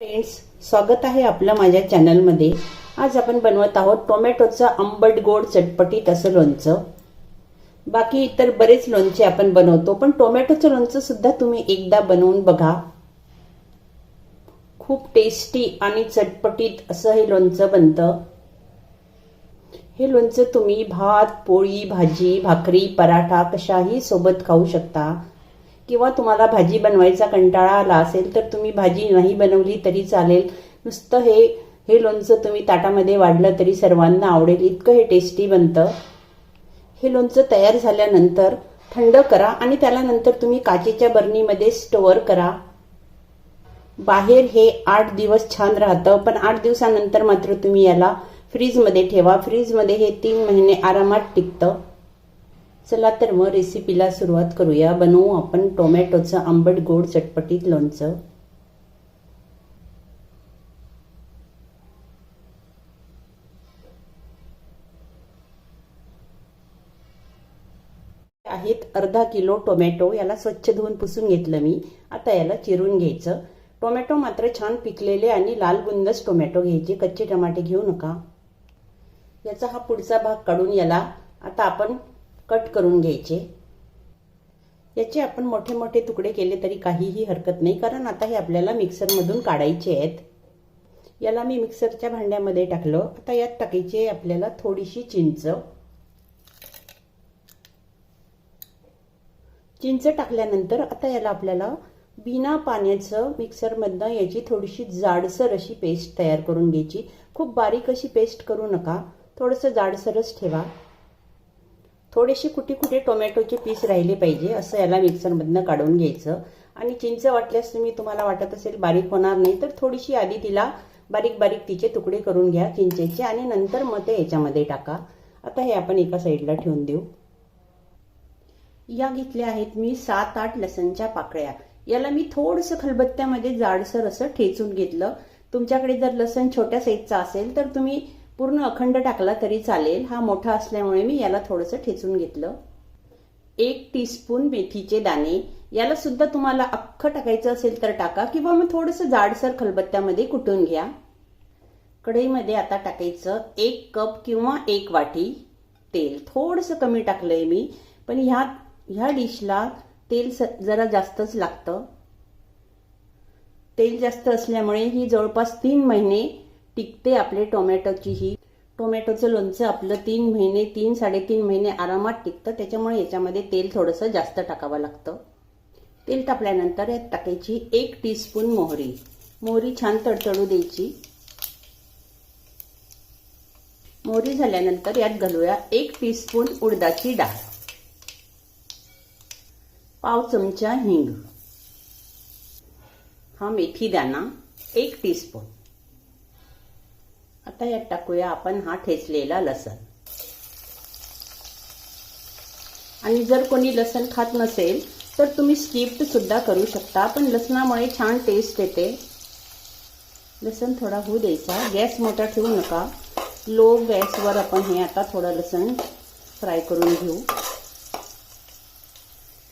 Friends स्वागत आहे आपलं माझ्या चॅनलमध्ये आज आपण बनवत आहोत टोमॅटोचं आंबट गोड चटपटीत असं लोणचं. बाकी इतर बरेच लोणचे आपण बनवतो पण टोमॅटोचं लोणचं सुद्धा तुम्ही एकदा बनवून बघा. खूप टेस्टी आणि चटपटीत असं हे लोणचं बनतं. हे लोणचं तुम्ही भात पोळी भाजी भाकरी पराठा कशाही सोबत खाऊ शकता. किंवा तुम्हाला भाजी बनवायचा कंटाळा आला असेल तर तुम्ही भाजी नाही बनवली तरी चालेल. नुसतं हे हे लोणचं तुम्ही ताटामध्ये वाढलं तरी सर्वांना आवडेल. इतकं हे टेस्टी बनतं. हे लोणचं तयार झाल्यानंतर थंड करा आणि त्याला नंतर तुम्ही काचेच्या बरणीमध्ये स्टोअर करा. बाहेर हे आठ दिवस छान राहतं पण आठ दिवसानंतर मात्र तुम्ही याला फ्रीजमध्ये ठेवा. फ्रीजमध्ये हे तीन महिने आरामात टिकतं. चला तर मग रेसिपीला सुरुवात करूया. बनवू आपण टोमॅटोचं आंबट गोड चटपटीत लोणचं. आहेत अर्धा किलो टोमॅटो. याला स्वच्छ धुवून पुसून घेतलं मी. आता याला चिरून घ्यायचं. टोमॅटो मात्र छान पिकलेले आणि लाल बुंदच टोमॅटो घ्यायचे. कच्चे टमाटे घेऊ नका. याचा हा पुढचा भाग काढून याला. आता आपण कट करून घ्यायचे. याचे आपण मोठे मोठे तुकडे केले तरी काहीही हरकत नाही कारण आता हे आपल्याला मिक्सरमधून काढायचे आहेत. याला मी मिक्सरच्या भांड्यामध्ये टाकलं. आता यात टाकायची आपल्याला थोडीशी चिंच. चिंच टाकल्यानंतर आता याला आपल्याला बिना पाण्याचं मिक्सरमधनं याची थोडीशी जाडसर अशी पेस्ट तयार करून घ्यायची. खूप बारीक अशी पेस्ट करू नका. थोडंसं जाडसरच ठेवा. थोडेसे कुठे कुठे टोमॅटोचे पीस राहिले पाहिजे असं याला मिक्सरमधनं काढून घ्यायचं. आणि चिंच वाटल्यास तुम्ही तुम्हाला वाटत असेल बारीक होणार नाही तर थोडीशी आधी तिला बारीक बारीक तिचे तुकडे करून घ्या चिंचेचे आणि नंतर मग ते याच्यामध्ये टाका. आता हे आपण एका साईडला ठेवून देऊ. या घेतल्या आहेत मी सात आठ लसणच्या पाकळ्या. याला मी थोडंसं खलबत्त्यामध्ये जाडसर असं ठेचून घेतलं. तुमच्याकडे जर लसण छोट्या साईजचा असेल तर तुम्ही पूर्ण अखंड टाकला तरी चालेल. हा मोठा असल्यामुळे मी याला थोडंसं ठेचून घेतलं. एक टीस्पून मेथीचे दाणे. याला सुद्धा तुम्हाला अख्खं टाकायचं असेल तर टाका किंवा मग थोडंसं जाडसर खलबत्त्यामध्ये कुटून घ्या. कढईमध्ये आता टाकायचं एक कप किंवा एक वाटी तेल. थोडंसं कमी टाकलंय मी पण ह्या ह्या डिशला तेल स जरा जास्तच लागतं. तेल जास्त असल्यामुळे ही जवळपास तीन महिने टिकते आपले टोमॅटोची ही. टोमॅटोचं लोणचं आपलं तीन महिने तीन साडेतीन महिने आरामात टिकतं. त्याच्यामुळे याच्यामध्ये तेल थोडंसं जास्त टाकावं लागतं. तेल टाकल्यानंतर यात टाकायची एक टीस्पून मोहरी. मोहरी छान तडतडू द्यायची. मोहरी झाल्यानंतर यात घालूया एक टीस्पून उडदाची डाळ. पाव चमचा हिंग. हा मेथी दाणा एक टीस्पून आता यात टाकूया आपण हा ठेचलेला लसण. आणि जर कोणी लसण खात नसेल तर तुम्ही स्किप्ट सुद्धा करू शकता पण लसणामुळे छान टेस्ट येते. लसण थोडा होऊ द्यायचा. गॅस मोठा ठेवू नका. लो गॅसवर आपण हे आता थोडं लसण फ्राय करून घेऊ.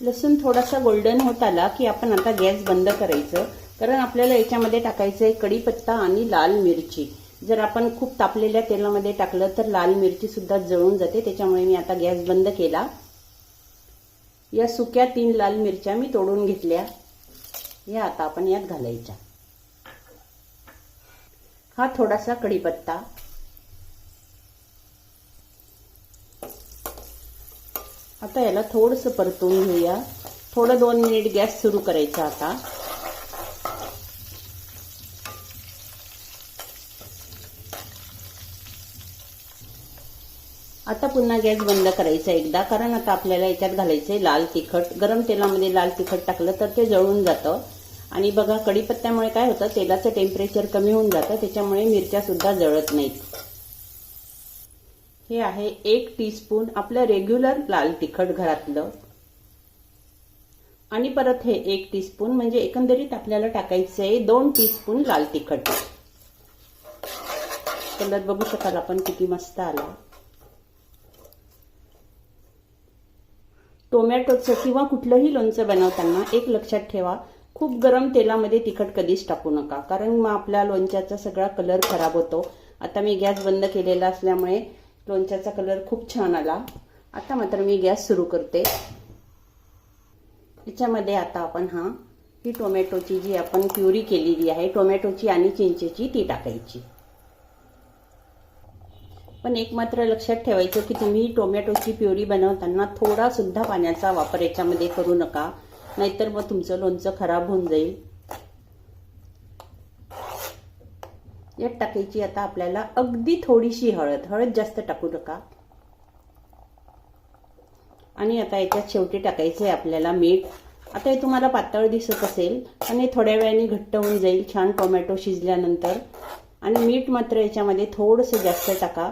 लसूण थोडासा गोल्डन होत आला की आपण आता गॅस बंद करायचं. कारण आपल्याला याच्यामध्ये टाकायचं आहे कढीपत्ता आणि लाल मिरची. जर आपण खूप तापलेल्या तेलामध्ये टाकलं तर लाल मिरची सुद्धा जळून जाते. त्याच्यामुळे मी आता गॅस बंद केला. या सुक्या तीन लाल मिरच्या मी तोडून घेतल्या. या आता आपण यात घालायच्या. हा थोडासा कढीपत्ता. आता याला थोडंसं परतून घेऊया. थोडं दोन मिनिट गॅस सुरू करायचा आता. आता पुन्हा गॅस बंद करायचा एकदा कारण आता आपल्याला याच्यात घालायचं आहे लाल तिखट. गरम तेलामध्ये लाल तिखट टाकलं तर ते जळून जातं. आणि बघा कढीपत्त्यामुळे काय होतं तेलाचं टेम्परेचर कमी होऊन जातं त्याच्यामुळे मिरच्या सुद्धा जळत नाहीत. हे आहे एक टीस्पून आपलं रेग्युलर लाल तिखट घरातलं. आणि परत हे एक टीस्पून म्हणजे एकंदरीत आपल्याला टाकायचं आहे दोन टीस्पून लाल तिखट. कलर बघू शकाल आपण किती मस्त आला. टोमॅटोचं किंवा कुठलंही लोणचं बनवताना एक लक्षात ठेवा खूप गरम तेलामध्ये तिखट कधीच टाकू नका. कारण मग आपल्या लोणच्याचा सगळा कलर खराब होतो. आता मी गॅस बंद केलेला असल्यामुळे लोणच्याचा कलर खूप छान आला. आता मात्र मी गॅस सुरू करते. याच्यामध्ये आता आपण हा ही टोमॅटोची जी आपण प्युरी केलेली आहे टोमॅटोची आणि चिंचेची ती टाकायची. पण एक मात्र लक्षात ठेवायचं की तुम्ही टोमॅटोची प्युरी बनवताना थोडा सुद्धा पाण्याचा वापर याच्यामध्ये करू नका. नाहीतर मग तुमचं लोणचं खराब होऊन जाईल. यात टाकायची आता आपल्याला अगदी थोडीशी हळद. हळद जास्त टाकू नका. आणि आता याच्यात शेवटी टाकायचं आहे आपल्याला मीठ. आता हे तुम्हाला पातळ दिसत असेल आणि थोड्या वेळाने घट्ट होऊन जाईल. छान टोमॅटो शिजल्यानंतर. आणि मीठ मात्र याच्यामध्ये थोडंसं जास्त टाका.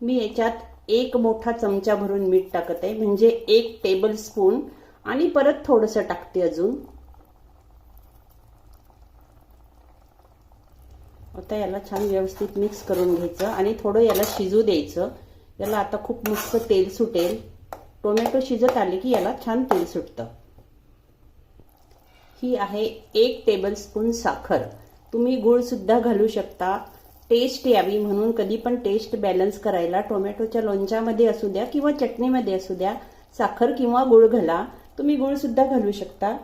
मी याच्यात एक मोठा चमचा भरून मीठ टाकत आहे. म्हणजे एक टेबल स्पून आणि परत थोडंसं टाकते अजून. आता याला छान व्यवस्थित मिक्स करून घ्यायचं आणि थोडं याला शिजू द्यायचं. याला आता खूप मस्त तेल सुटेल. टोमॅटो शिजत आले की याला छान तेल सुटतं. ही आहे एक टेबलस्पून साखर. तुम्ही गूळ सुद्धा घालू शकता. टेस्ट यावी म्हणून कधी पण टेस्ट बॅलन्स करायला. टोमॅटोच्या लोणच्यामध्ये असू द्या किंवा चटणीमध्ये असू द्या साखर किंवा गूळ घाला. तुम्ही गूळ सुद्धा घालू शकता.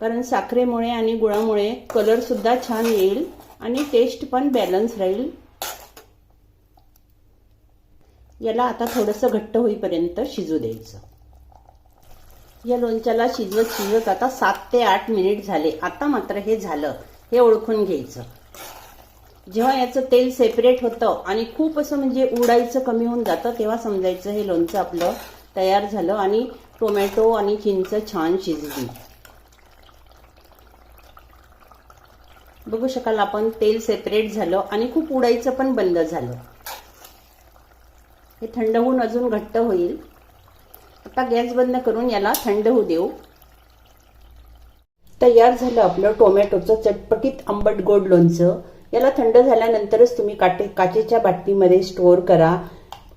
कारण साखरेमुळे आणि गुळामुळे कलरसुद्धा छान येईल आणि टेस्ट पण बॅलन्स राहील. याला आता थोडंसं घट्ट होईपर्यंत शिजू द्यायचं. या लोणच्याला शिजवत शिजवत आता सात ते आठ मिनिट झाले. आता मात्र हे झालं. हे ओळखून घ्यायचं. जेव्हा याचं तेल सेपरेट होतं आणि खूप असं म्हणजे उडायचं कमी होऊन जातं तेव्हा समजायचं हे लोणचं आपलं तयार झालं आणि टोमॅटो आणि चिंच छान शिजली. बघू शकाल आपण तेल सेपरेट झालं आणि खूप उडायचं पण बंद झालं. हे थंड होऊन अजून घट्ट होईल. आता गॅस बंद करून याला थंड होऊ देऊ. तयार झालं आपलं टोमॅटोचं चटपटीत आंबट गोड लोणचं. याला थंड झाल्यानंतरच तुम्ही काटे काचेच्या बाटलीमध्ये स्टोअर करा.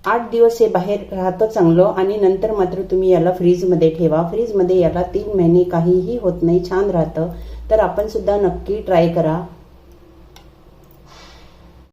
आठ दिवस हे बाहेर राहतं चांगलं आणि नंतर मात्र तुम्ही याला फ्रीजमध्ये ठेवा. फ्रीजमध्ये याला तीन महिने काहीही होत नाही छान राहतं. तर आपण सुद्धा नक्की ट्राय करा.